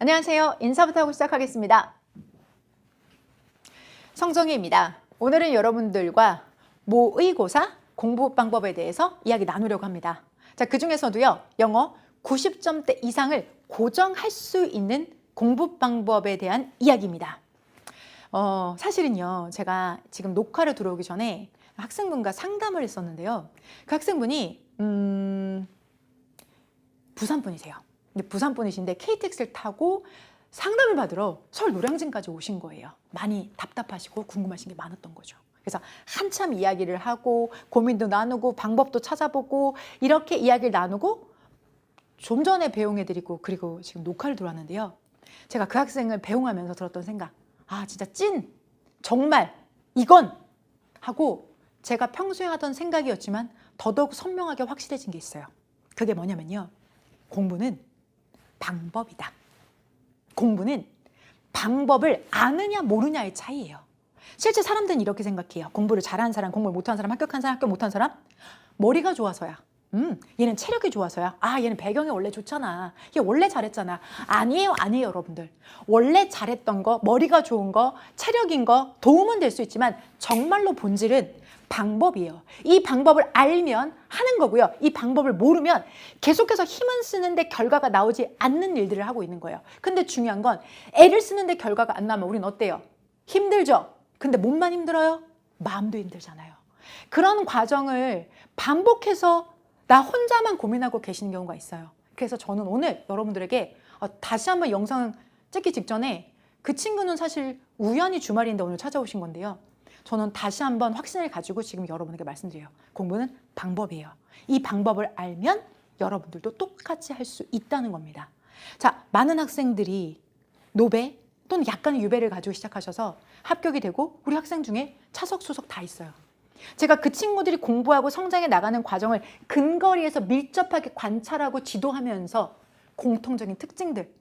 안녕하세요. 인사부터 하고 시작하겠습니다. 성정희입니다. 오늘은 여러분들과 모의고사 공부 방법에 대해서 이야기 나누려고 합니다. 자, 그 중에서도요, 영어 90점대 이상을 고정할 수 있는 공부 방법에 대한 이야기입니다. 어, 사실은요, 제가 지금 녹화를 들어오기 전에 학생분과 상담을 했었는데요. 그 학생분이, 음, 부산 분이세요. 부산 분이신데 KTX를 타고 상담을 받으러 서울 노량진까지 오신 거예요. 많이 답답하시고 궁금하신 게 많았던 거죠. 그래서 한참 이야기를 하고 고민도 나누고 방법도 찾아보고 이렇게 이야기를 나누고 좀 전에 배웅해드리고 그리고 지금 녹화를 들어왔는데요. 제가 그 학생을 배웅하면서 들었던 생각. 아, 진짜 찐! 정말! 이건! 하고 제가 평소에 하던 생각이었지만 더더욱 선명하게 확실해진 게 있어요. 그게 뭐냐면요. 공부는 방법이다. 공부는 방법을 아느냐 모르냐의 차이예요. 실제 사람들은 이렇게 생각해요. 공부를 잘하는 사람, 공부를 못하는 사람, 합격한 사람, 합격 못한 사람. 머리가 좋아서야. 음, 얘는 체력이 좋아서야. 아, 얘는 배경이 원래 좋잖아. 얘 원래 잘했잖아. 아니에요, 아니에요, 여러분들. 원래 잘했던 거, 머리가 좋은 거, 체력인 거 도움은 될 수 있지만 정말로 본질은 방법이에요. 이 방법을 알면 하는 거고요. 이 방법을 모르면 계속해서 힘은 쓰는데 결과가 나오지 않는 일들을 하고 있는 거예요. 근데 중요한 건 애를 쓰는데 결과가 안 나면 우린 어때요? 힘들죠? 근데 몸만 힘들어요? 마음도 힘들잖아요. 그런 과정을 반복해서 나 혼자만 고민하고 계시는 경우가 있어요. 그래서 저는 오늘 여러분들에게 어, 다시 한번 영상 찍기 직전에 그 친구는 사실 우연히 주말인데 오늘 찾아오신 건데요. 저는 다시 한번 확신을 가지고 지금 여러분에게 말씀드려요. 공부는 방법이에요. 이 방법을 알면 여러분들도 똑같이 할 수 있다는 겁니다. 자, 많은 학생들이 노배 또는 약간의 유배를 가지고 시작하셔서 합격이 되고 우리 학생 중에 차석, 수석 다 있어요. 제가 그 친구들이 공부하고 성장해 나가는 과정을 근거리에서 밀접하게 관찰하고 지도하면서 공통적인 특징들,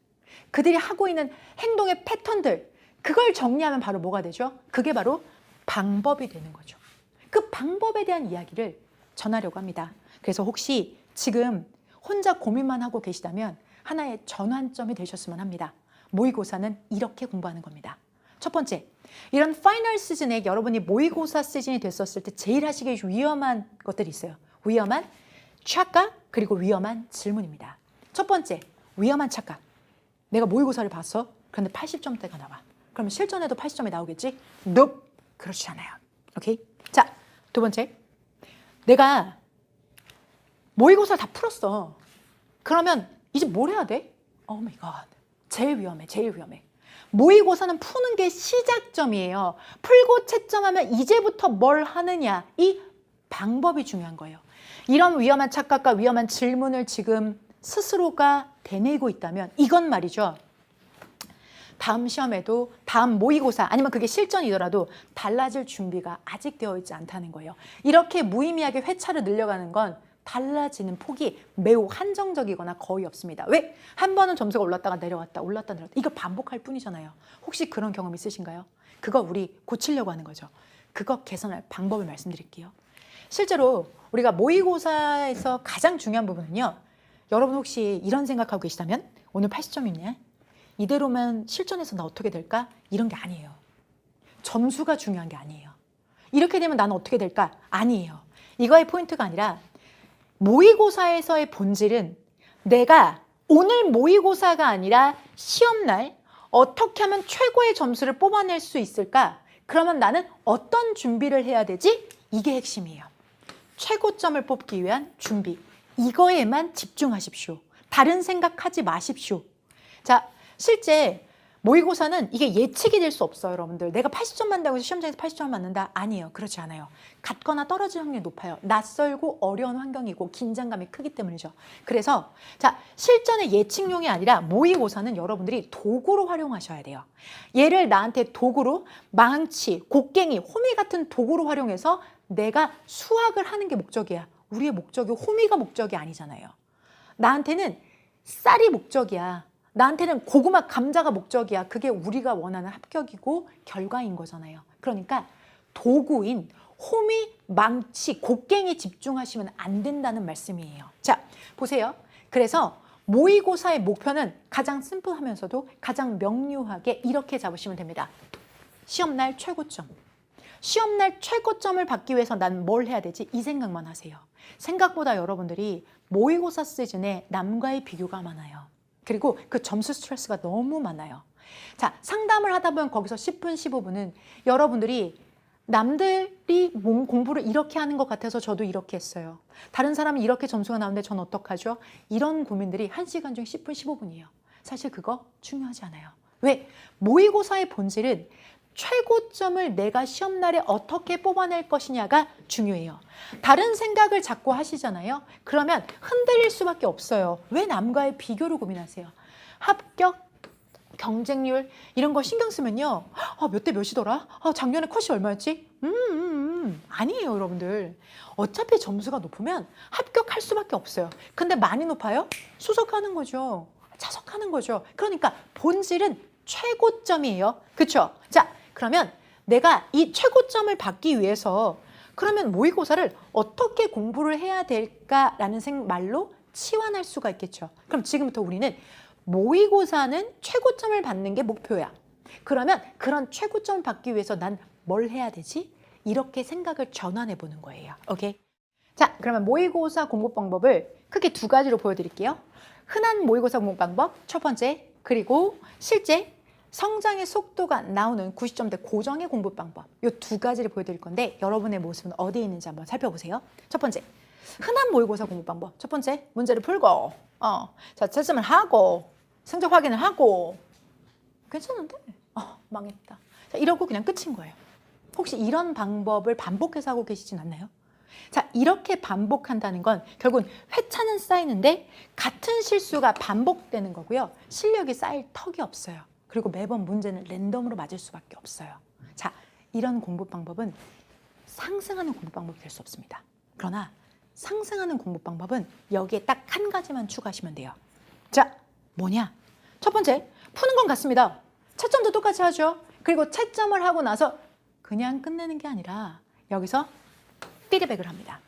그들이 하고 있는 행동의 패턴들, 그걸 정리하면 바로 뭐가 되죠? 그게 바로 방법이 되는 거죠. 그 방법에 대한 이야기를 전하려고 합니다. 그래서 혹시 지금 혼자 고민만 하고 계시다면 하나의 전환점이 되셨으면 합니다. 모의고사는 이렇게 공부하는 겁니다. 첫 번째, 이런 파이널 시즌에 여러분이 모의고사 시즌이 됐었을 때 제일 하시기 위험한 것들이 있어요. 위험한 착각 그리고 위험한 질문입니다. 첫 번째, 위험한 착각. 내가 모의고사를 봤어. 그런데 80점대가 나와. 그러면 실전에도 80점이 나오겠지? Nope. 그렇지 않아요. 오케이? 자, 두 번째. 내가 모의고사를 다 풀었어. 그러면 이제 뭘 해야 돼? 오 마이 갓. 제일 위험해. 제일 위험해. 모의고사는 푸는 게 시작점이에요. 풀고 채점하면 이제부터 뭘 하느냐. 이 방법이 중요한 거예요. 이런 위험한 착각과 위험한 질문을 지금 스스로가 되뇌고 있다면 이건 말이죠. 다음 시험에도 다음 모의고사 아니면 그게 실전이더라도 달라질 준비가 아직 되어 있지 않다는 거예요. 이렇게 무의미하게 회차를 늘려가는 건 달라지는 폭이 매우 한정적이거나 거의 없습니다. 왜? 한 번은 점수가 올랐다가 내려왔다, 올랐다 내려왔다. 이거 반복할 뿐이잖아요. 혹시 그런 경험 있으신가요? 그거 우리 고치려고 하는 거죠. 그거 개선할 방법을 말씀드릴게요. 실제로 우리가 모의고사에서 가장 중요한 부분은요. 여러분 혹시 이런 생각하고 계시다면 오늘 80점이네. 이대로면 실전에서 나 어떻게 될까? 이런 게 아니에요. 점수가 중요한 게 아니에요. 이렇게 되면 나는 어떻게 될까? 아니에요. 이거의 포인트가 아니라 모의고사에서의 본질은 내가 오늘 모의고사가 아니라 시험날 어떻게 하면 최고의 점수를 뽑아낼 수 있을까? 그러면 나는 어떤 준비를 해야 되지? 이게 핵심이에요. 최고점을 뽑기 위한 준비. 이거에만 집중하십시오. 다른 생각하지 마십시오. 자, 실제 모의고사는 이게 예측이 될 수 없어요, 여러분들. 내가 80점 만다고 해서 시험장에서 80점 맞는다? 아니에요. 그렇지 않아요. 같거나 떨어질 확률이 높아요. 낯설고 어려운 환경이고 긴장감이 크기 때문이죠. 그래서 자, 실전의 예측용이 아니라 모의고사는 여러분들이 도구로 활용하셔야 돼요. 얘를 나한테 도구로 망치, 곡괭이, 호미 같은 도구로 활용해서 내가 수학을 하는 게 목적이야. 우리의 목적이 호미가 목적이 아니잖아요. 나한테는 쌀이 목적이야. 나한테는 고구마, 감자가 목적이야. 그게 우리가 원하는 합격이고 결과인 거잖아요. 그러니까 도구인 호미, 망치, 곡괭이 집중하시면 안 된다는 말씀이에요. 자, 보세요. 그래서 모의고사의 목표는 가장 심플하면서도 가장 명료하게 이렇게 잡으시면 됩니다. 시험날 최고점. 시험날 최고점을 받기 위해서 난 뭘 해야 되지? 이 생각만 하세요. 생각보다 여러분들이 모의고사 시즌에 남과의 비교가 많아요. 그리고 그 점수 스트레스가 너무 많아요. 자, 상담을 하다 보면 거기서 10분, 15분은 여러분들이 남들이 몸 공부를 이렇게 하는 것 같아서 저도 이렇게 했어요. 다른 사람이 이렇게 점수가 나오는데 전 어떡하죠? 이런 고민들이 1시간 중 10분, 15분이에요. 사실 그거 중요하지 않아요. 왜? 모의고사의 본질은 최고점을 내가 시험날에 어떻게 뽑아낼 것이냐가 중요해요. 다른 생각을 자꾸 하시잖아요. 그러면 흔들릴 수밖에 없어요. 왜 남과의 비교를 고민하세요? 합격, 경쟁률 이런 거 신경 쓰면요. 아, 몇 대 몇이더라? 아, 작년에 컷이 얼마였지? 음, 음, 음. 아니에요, 여러분들. 어차피 점수가 높으면 합격할 수밖에 없어요. 근데 많이 높아요? 수석하는 거죠. 차석하는 거죠. 그러니까 본질은 최고점이에요. 그렇죠? 자, 그러면 내가 이 최고점을 받기 위해서 그러면 모의고사를 어떻게 공부를 해야 될까라는 생 말로 치환할 수가 있겠죠. 그럼 지금부터 우리는 모의고사는 최고점을 받는 게 목표야. 그러면 그런 최고점을 받기 위해서 난 뭘 해야 되지? 이렇게 생각을 전환해 보는 거예요. 오케이? 자, 그러면 모의고사 공부 방법을 크게 두 가지로 보여드릴게요. 흔한 모의고사 공부 방법 첫 번째, 그리고 실제 성장의 속도가 나오는 90점대 고정의 공부 방법 이 두 가지를 보여드릴 건데 여러분의 모습은 어디에 있는지 한번 살펴보세요. 첫 번째, 흔한 모의고사 공부 방법. 첫 번째, 문제를 풀고, 어, 자 채점을 하고, 성적 확인을 하고, 괜찮은데? 어, 망했다. 자, 이러고 그냥 끝인 거예요. 혹시 이런 방법을 반복해서 하고 계시진 않나요? 자, 이렇게 반복한다는 건 결국은 회차는 쌓이는데 같은 실수가 반복되는 거고요. 실력이 쌓일 턱이 없어요. 그리고 매번 문제는 랜덤으로 맞을 수밖에 없어요. 자, 이런 공부 방법은 상승하는 공부 방법이 될 수 없습니다. 그러나 상승하는 공부 방법은 여기에 딱 한 가지만 추가하시면 돼요. 자, 뭐냐? 첫 번째, 푸는 건 같습니다. 채점도 똑같이 하죠. 그리고 채점을 하고 나서 그냥 끝내는 게 아니라 여기서 피드백을 합니다.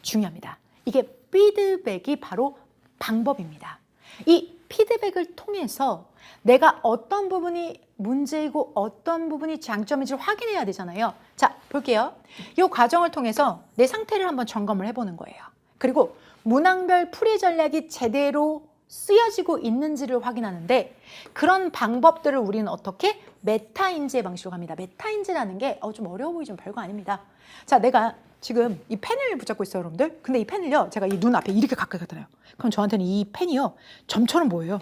중요합니다. 이게 피드백이 바로 방법입니다. 이 피드백을 통해서 내가 어떤 부분이 문제이고 어떤 부분이 장점인지를 확인해야 되잖아요. 자, 볼게요. 이 과정을 통해서 내 상태를 한번 점검을 해보는 거예요. 그리고 문항별 풀이 전략이 제대로 쓰여지고 있는지를 확인하는데 그런 방법들을 우리는 어떻게 메타인지의 방식으로 합니다. 메타인지라는 게 어, 좀 어려워 보이지만 별거 아닙니다. 자, 내가 지금 이 펜을 붙잡고 있어요, 여러분들. 근데 이 펜을요, 제가 이 눈 앞에 이렇게 가까이 갖다 놔요. 그럼 저한테는 이 펜이요, 점처럼 보여요.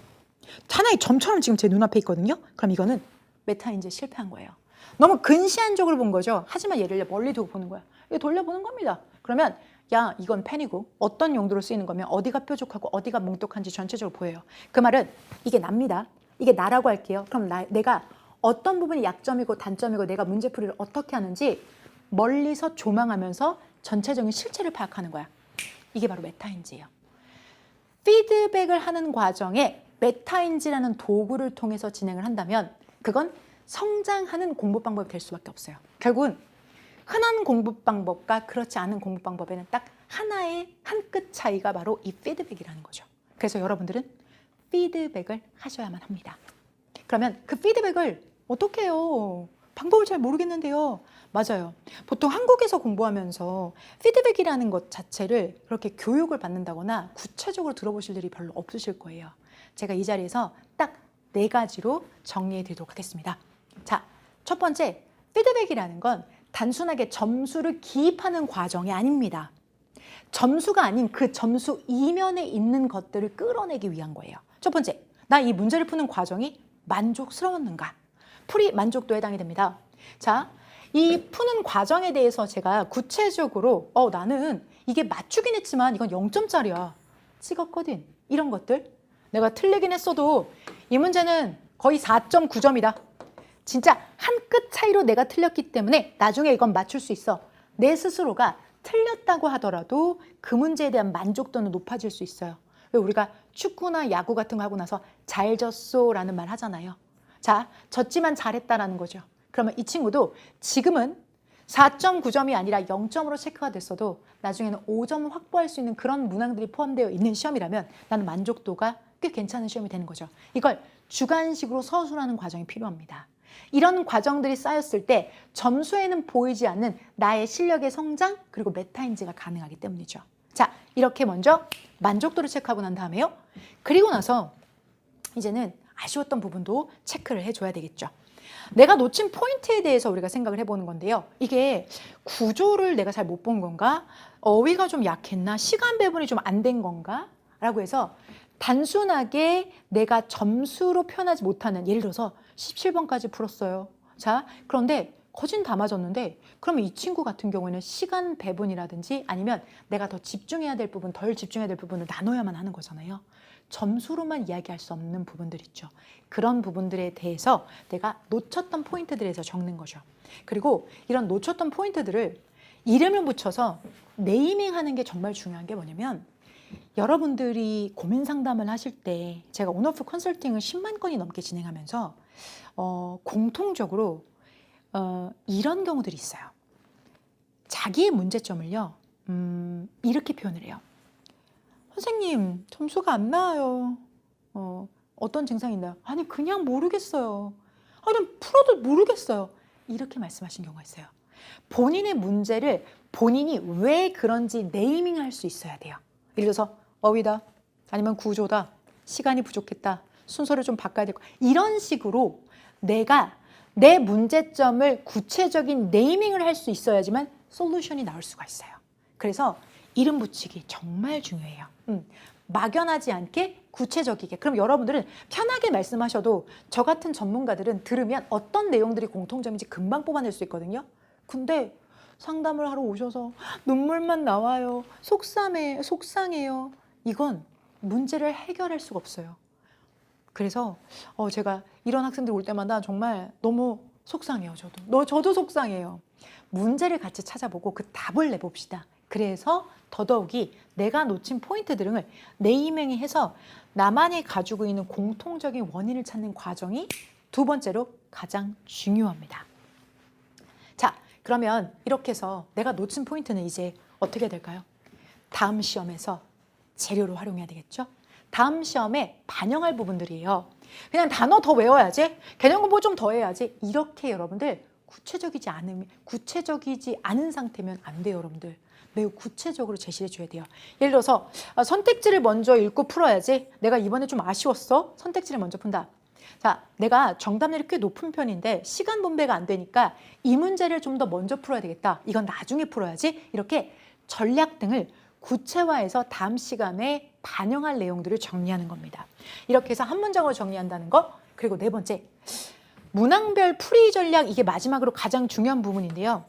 하나의 점처럼 지금 제 눈앞에 있거든요. 그럼 이거는 메타인지 실패한 거예요. 너무 근시안적으로 본 거죠. 하지만 얘를 멀리 두고 보는 거야. 이거 돌려보는 겁니다. 그러면 야 이건 펜이고 어떤 용도로 쓰이는 거면 어디가 뾰족하고 어디가 뭉툭한지 전체적으로 보여요. 그 말은 이게 납니다. 이게 나라고 할게요. 그럼 나, 내가 어떤 부분이 약점이고 단점이고 내가 문제풀이를 어떻게 하는지 멀리서 조망하면서 전체적인 실체를 파악하는 거야. 이게 바로 메타인지예요. 피드백을 하는 과정에 메타인지라는 도구를 통해서 진행을 한다면 그건 성장하는 공부 방법이 될 수밖에 없어요. 결국은 흔한 공부 방법과 그렇지 않은 공부 방법에는 딱 하나의 한 끗 차이가 바로 이 피드백이라는 거죠. 그래서 여러분들은 피드백을 하셔야만 합니다. 그러면 그 피드백을 어떻게 해요? 방법을 잘 모르겠는데요. 맞아요. 보통 한국에서 공부하면서 피드백이라는 것 자체를 그렇게 교육을 받는다거나 구체적으로 들어보실 일이 별로 없으실 거예요. 제가 이 자리에서 딱 네 가지로 정리해 드리도록 하겠습니다. 자, 첫 번째, 피드백이라는 건 단순하게 점수를 기입하는 과정이 아닙니다. 점수가 아닌 그 점수 이면에 있는 것들을 끌어내기 위한 거예요. 첫 번째, 나 이 문제를 푸는 과정이 만족스러웠는가? 풀이 만족도에 해당이 됩니다. 자, 이 푸는 과정에 대해서 제가 구체적으로 어 나는 이게 맞추긴 했지만 이건 0점짜리야. 찍었거든. 이런 것들. 내가 틀리긴 했어도 이 문제는 거의 4.9점이다. 진짜 한 끗 차이로 내가 틀렸기 때문에 나중에 이건 맞출 수 있어. 내 스스로가 틀렸다고 하더라도 그 문제에 대한 만족도는 높아질 수 있어요. 왜 우리가 축구나 야구 같은 거 하고 나서 잘 졌소라는 말 하잖아요. 자, 졌지만 잘했다라는 거죠. 그러면 이 친구도 지금은 4.9점이 아니라 0점으로 체크가 됐어도 나중에는 5점 확보할 수 있는 그런 문항들이 포함되어 있는 시험이라면 나는 만족도가 꽤 괜찮은 시험이 되는 거죠. 이걸 주관식으로 서술하는 과정이 필요합니다. 이런 과정들이 쌓였을 때 점수에는 보이지 않는 나의 실력의 성장 그리고 메타인지가 가능하기 때문이죠. 자, 이렇게 먼저 만족도를 체크하고 난 다음에요. 그리고 나서 이제는 아쉬웠던 부분도 체크를 해줘야 되겠죠. 내가 놓친 포인트에 대해서 우리가 생각을 해보는 건데요. 이게 구조를 내가 잘 못 본 건가? 어휘가 좀 약했나? 시간 배분이 좀 안 된 건가? 라고 해서 단순하게 내가 점수로 표현하지 못하는 예를 들어서 17번까지 풀었어요. 자, 그런데 거진 다 맞았는데 그러면 이 친구 같은 경우에는 시간 배분이라든지 아니면 내가 더 집중해야 될 부분, 덜 집중해야 될 부분을 나눠야만 하는 거잖아요. 점수로만 이야기할 수 없는 부분들 있죠. 그런 부분들에 대해서 내가 놓쳤던 포인트들에서 적는 거죠. 그리고 이런 놓쳤던 포인트들을 이름을 붙여서 네이밍 하는 게 정말 중요한 게 뭐냐면 여러분들이 고민 상담을 하실 때 제가 온오프 컨설팅을 10만 건이 넘게 진행하면서 어, 공통적으로 어, 이런 경우들이 있어요. 자기의 문제점을요, 음, 이렇게 표현을 해요. 선생님, 점수가 안 나와요. 어, 어떤 증상이 있나요? 아니, 그냥 모르겠어요. 아니, 풀어도 모르겠어요. 이렇게 말씀하신 경우가 있어요. 본인의 문제를 본인이 왜 그런지 네이밍 할수 있어야 돼요. 예를 들어서 어휘다, 아니면 구조다, 시간이 부족했다, 순서를 좀 바꿔야 되고 이런 식으로 내가 내 문제점을 구체적인 네이밍을 할 수 있어야지만 솔루션이 나올 수가 있어요. 그래서 이름 붙이기 정말 중요해요. 음, 막연하지 않게 구체적이게. 그럼 여러분들은 편하게 말씀하셔도 저 같은 전문가들은 들으면 어떤 내용들이 공통점인지 금방 뽑아낼 수 있거든요. 근데 상담을 하러 오셔서 눈물만 나와요. 속상해, 속상해요. 이건 문제를 해결할 수가 없어요. 그래서 어, 제가 이런 학생들 올 때마다 정말 너무 속상해요. 저도. 너 저도 속상해요. 문제를 같이 찾아보고 그 답을 내봅시다. 그래서 더더욱이 내가 놓친 포인트들을 네이밍이 해서 나만이 가지고 있는 공통적인 원인을 찾는 과정이 두 번째로 가장 중요합니다. 자, 그러면 이렇게 해서 내가 놓친 포인트는 이제 어떻게 될까요? 다음 시험에서 재료로 활용해야 되겠죠? 다음 시험에 반영할 부분들이에요. 그냥 단어 더 외워야지, 개념 공부 좀 더 해야지. 이렇게 여러분들 구체적이지 않으면 구체적이지 않은 상태면 안 돼요, 여러분들. 매우 구체적으로 제시해 줘야 돼요. 예를 들어서 아, 선택지를 먼저 읽고 풀어야지. 내가 이번에 좀 아쉬웠어. 선택지를 먼저 푼다. 자, 내가 정답률이 꽤 높은 편인데 시간 분배가 안 되니까 이 문제를 좀 더 먼저 풀어야 되겠다. 이건 나중에 풀어야지. 이렇게 전략 등을 구체화해서 다음 시간에 반영할 내용들을 정리하는 겁니다. 이렇게 해서 한 문장으로 정리한다는 거. 그리고 네 번째, 문항별 풀이 전략 이게 마지막으로 가장 중요한 부분인데요.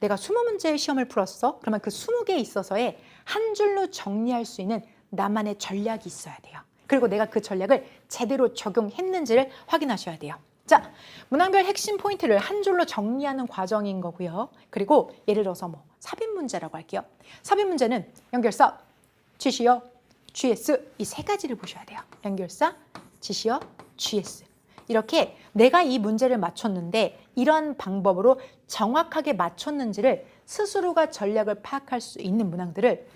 내가 20문제의 시험을 풀었어. 그러면 그 20개에 있어서의 한 줄로 정리할 수 있는 나만의 전략이 있어야 돼요. 그리고 내가 그 전략을 제대로 적용했는지를 확인하셔야 돼요. 자, 문항별 핵심 포인트를 한 줄로 정리하는 과정인 거고요. 그리고 예를 들어서 뭐 삽입 문제라고 할게요. 삽입 문제는 연결사, 지시어, GS 이 세 가지를 보셔야 돼요. 연결사, 지시어, GS. 이렇게 내가 이 문제를 맞췄는데 이런 방법으로 정확하게 맞췄는지를 스스로가 전략을 파악할 수 있는 문항들을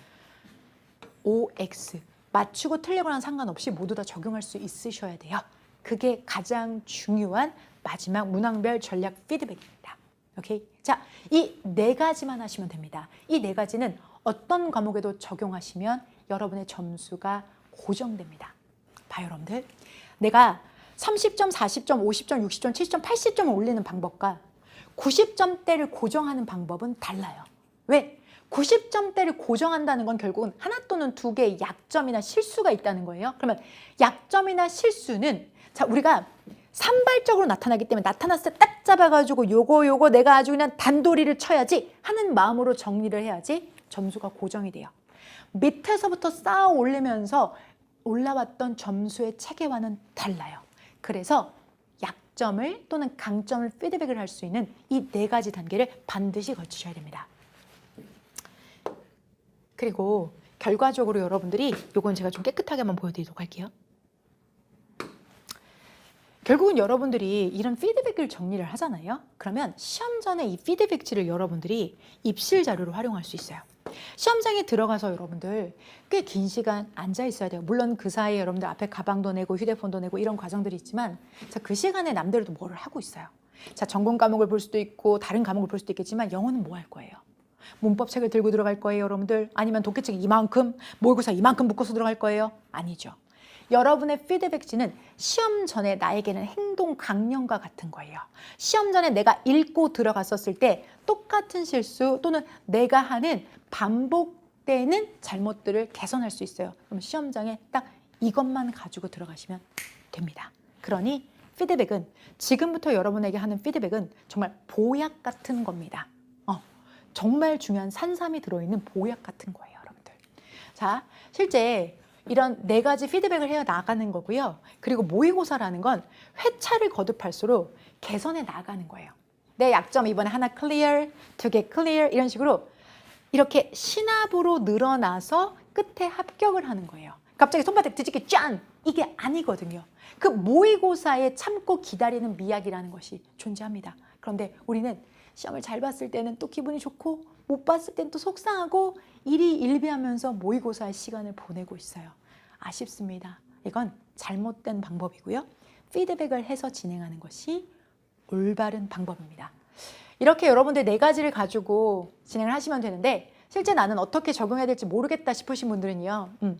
OX 맞추고 틀리거나 상관없이 모두 다 적용할 수 있으셔야 돼요. 그게 가장 중요한 마지막 문항별 전략 피드백입니다. 오케이. 자, 이 네 가지만 하시면 됩니다. 이 네 가지는 어떤 과목에도 적용하시면 여러분의 점수가 고정됩니다. 봐요, 여러분들. 내가 30점, 40점, 50점, 60점, 70점, 80점을 올리는 방법과 90점대를 고정하는 방법은 달라요. 왜? 90점대를 고정한다는 건 결국은 하나 또는 두 개의 약점이나 실수가 있다는 거예요. 그러면 약점이나 실수는 자 우리가 산발적으로 나타나기 때문에 나타났을 때 딱 잡아가지고 요거 요거 내가 아주 그냥 단도리를 쳐야지 하는 마음으로 정리를 해야지 점수가 고정이 돼요. 밑에서부터 쌓아 올리면서 올라왔던 점수의 체계와는 달라요. 그래서 약점을 또는 강점을 피드백을 할 수 있는 이 네 가지 단계를 반드시 거치셔야 됩니다. 그리고 결과적으로 여러분들이 요건 제가 좀 깨끗하게 한번 보여드리도록 할게요. 결국은 여러분들이 이런 피드백을 정리를 하잖아요. 그러면 시험 전에 이 피드백지를 여러분들이 입실 자료로 활용할 수 있어요. 시험장에 들어가서 여러분들 꽤 긴 시간 앉아 있어야 돼요. 물론 그 사이에 여러분들 앞에 가방도 내고 휴대폰도 내고 이런 과정들이 있지만 자, 그 시간에 남들도 뭐를 하고 있어요. 자, 전공 과목을 볼 수도 있고 다른 과목을 볼 수도 있겠지만 영어는 뭐 할 거예요? 문법 책을 들고 들어갈 거예요, 여러분들? 아니면 독해책 이만큼, 모의고사 이만큼 묶어서 들어갈 거예요? 아니죠. 여러분의 피드백지는 시험 전에 나에게는 행동 강령과 같은 거예요. 시험 전에 내가 읽고 들어갔었을 때 똑같은 실수 또는 내가 하는 반복되는 잘못들을 개선할 수 있어요. 그럼 시험장에 딱 이것만 가지고 들어가시면 됩니다. 그러니 피드백은 지금부터 여러분에게 하는 피드백은 정말 보약 같은 겁니다. 어, 정말 중요한 산삼이 들어있는 보약 같은 거예요, 여러분들. 자, 실제 이런 네 가지 피드백을 해 나가는 거고요. 그리고 모의고사라는 건 회차를 거듭할수록 개선해 나가는 거예요. 내 약점 이번에 하나 클리어, 두개 클리어 이런 식으로 이렇게 신압으로 늘어나서 끝에 합격을 하는 거예요. 갑자기 손바닥 뒤집기 짠! 이게 아니거든요. 그 모의고사에 참고 기다리는 미학이라는 것이 존재합니다. 그런데 우리는 시험을 잘 봤을 때는 또 기분이 좋고 못 봤을 때는 또 속상하고 일이 일비하면서 모의고사의 시간을 보내고 있어요. 아쉽습니다. 이건 잘못된 방법이고요. 피드백을 해서 진행하는 것이 올바른 방법입니다. 이렇게 여러분들 네 가지를 가지고 진행을 하시면 되는데 실제 나는 어떻게 적용해야 될지 모르겠다 싶으신 분들은요. 음,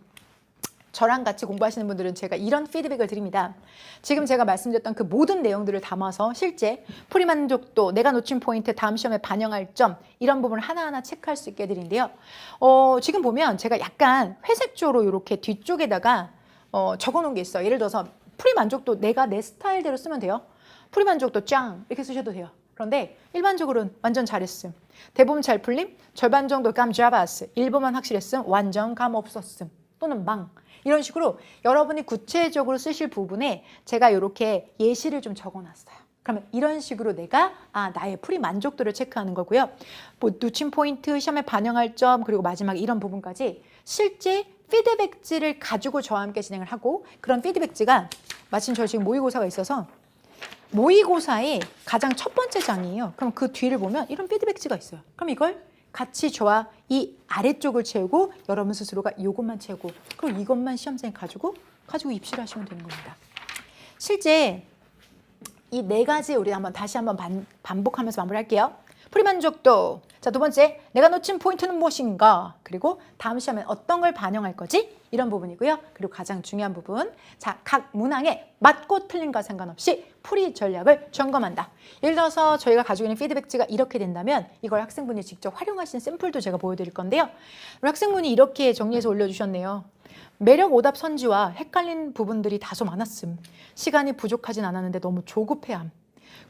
저랑 같이 공부하시는 분들은 제가 이런 피드백을 드립니다. 지금 제가 말씀드렸던 그 모든 내용들을 담아서 실제 풀이만족도, 내가 놓친 포인트, 다음 시험에 반영할 점 이런 부분을 하나하나 체크할 수 있게 해드린데요. 어, 지금 보면 제가 약간 회색조로 이렇게 뒤쪽에다가 어, 적어놓은 게 있어요. 예를 들어서 풀이만족도 내가 내 스타일대로 쓰면 돼요. 풀이만족도 짱 이렇게 쓰셔도 돼요. 그런데 일반적으로는 완전 잘했음. 대부분 잘 풀림, 절반 정도 감 잡았음, 일부만 확실했음, 완전 감 없었음 또는 망. 이런 식으로 여러분이 구체적으로 쓰실 부분에 제가 이렇게 예시를 좀 적어놨어요. 그러면 이런 식으로 내가 아 나의 풀이 만족도를 체크하는 거고요. 뭐 놓친 포인트, 시험에 반영할 점 그리고 마지막 이런 부분까지 실제 피드백지를 가지고 저와 함께 진행을 하고 그런 피드백지가 마침 저 지금 모의고사가 있어서 모의고사의 가장 첫 번째 장이에요. 그럼 그 뒤를 보면 이런 피드백지가 있어요. 그럼 이걸 같이 저와 이 아래쪽을 채우고 여러분 스스로가 이것만 채우고 그리고 이것만 시험장에 가지고 가지고 입시를 하시면 되는 겁니다. 실제 이 네 가지 우리 한번 다시 한번 반, 반복하면서 마무리할게요. 풀이만족도. 자, 두 번째, 내가 놓친 포인트는 무엇인가? 그리고 다음 시험엔 어떤 걸 반영할 거지? 이런 부분이고요. 그리고 가장 중요한 부분. 자, 각 문항에 맞고 틀린과 상관없이 풀이 전략을 점검한다. 예를 들어서 저희가 가지고 있는 피드백지가 이렇게 된다면 이걸 학생분이 직접 활용하신 샘플도 제가 보여드릴 건데요. 우리 학생분이 이렇게 정리해서 올려주셨네요. 매력 오답 선지와 헷갈린 부분들이 다소 많았음. 시간이 부족하진 않았는데 너무 조급해함.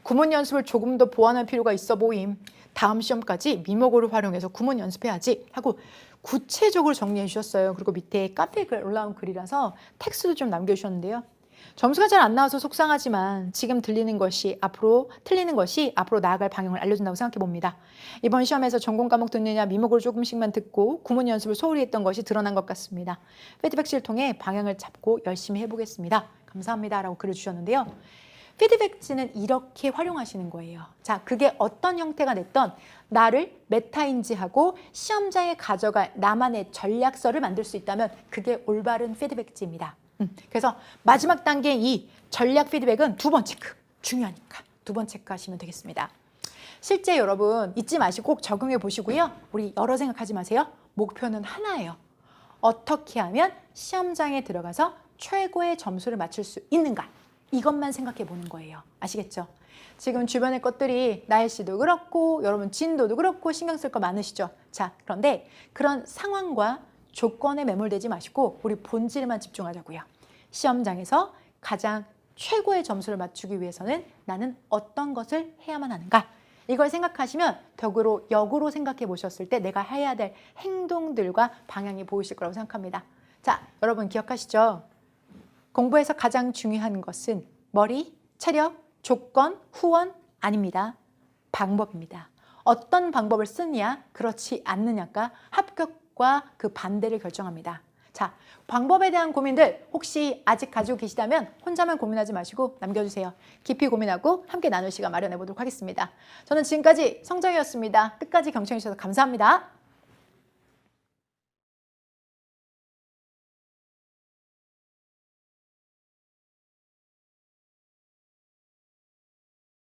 구문 연습을 조금 더 보완할 필요가 있어 보임. 다음 시험까지 미모고를 활용해서 구문 연습해야지 하고 구체적으로 정리해 주셨어요. 그리고 밑에 카페에 글 올라온 글이라서 텍스트도 좀 남겨주셨는데요. 점수가 잘 안 나와서 속상하지만 지금 들리는 것이 앞으로 틀리는 것이 앞으로 나아갈 방향을 알려준다고 생각해 봅니다. 이번 시험에서 전공 과목 듣느냐 미목을 조금씩만 듣고 구문 연습을 소홀히 했던 것이 드러난 것 같습니다. 피드백실 통해 방향을 잡고 열심히 해보겠습니다. 감사합니다. 라고 글을 주셨는데요. 피드백지는 이렇게 활용하시는 거예요. 자, 그게 어떤 형태가 됐던 나를 메타인지하고 시험장에 가져갈 나만의 전략서를 만들 수 있다면 그게 올바른 피드백지입니다. 음, 그래서 마지막 단계 이 전략 피드백은 두 번 체크 중요하니까 두 번 체크하시면 되겠습니다. 실제 여러분 잊지 마시고 꼭 적용해 보시고요. 우리 여러 생각하지 마세요. 목표는 하나예요. 어떻게 하면 시험장에 들어가서 최고의 점수를 맞출 수 있는가? 이것만 생각해 보는 거예요. 아시겠죠? 지금 주변의 것들이 날씨도 그렇고 여러분 진도도 그렇고 신경 쓸 거 많으시죠? 자, 그런데 그런 상황과 조건에 매몰되지 마시고 우리 본질에만 집중하자고요. 시험장에서 가장 최고의 점수를 맞추기 위해서는 나는 어떤 것을 해야만 하는가? 이걸 생각하시면 덕으로 역으로 생각해 보셨을 때 내가 해야 될 행동들과 방향이 보이실 거라고 생각합니다. 자, 여러분 기억하시죠? 공부에서 가장 중요한 것은 머리, 체력, 조건, 후원 아닙니다. 방법입니다. 어떤 방법을 쓰느냐, 그렇지 않느냐가 합격과 그 반대를 결정합니다. 자, 방법에 대한 고민들 혹시 아직 가지고 계시다면 혼자만 고민하지 마시고 남겨주세요. 깊이 고민하고 함께 나눌 시간 마련해 보도록 하겠습니다. 저는 지금까지 성정이었습니다. 끝까지 경청해 주셔서 감사합니다.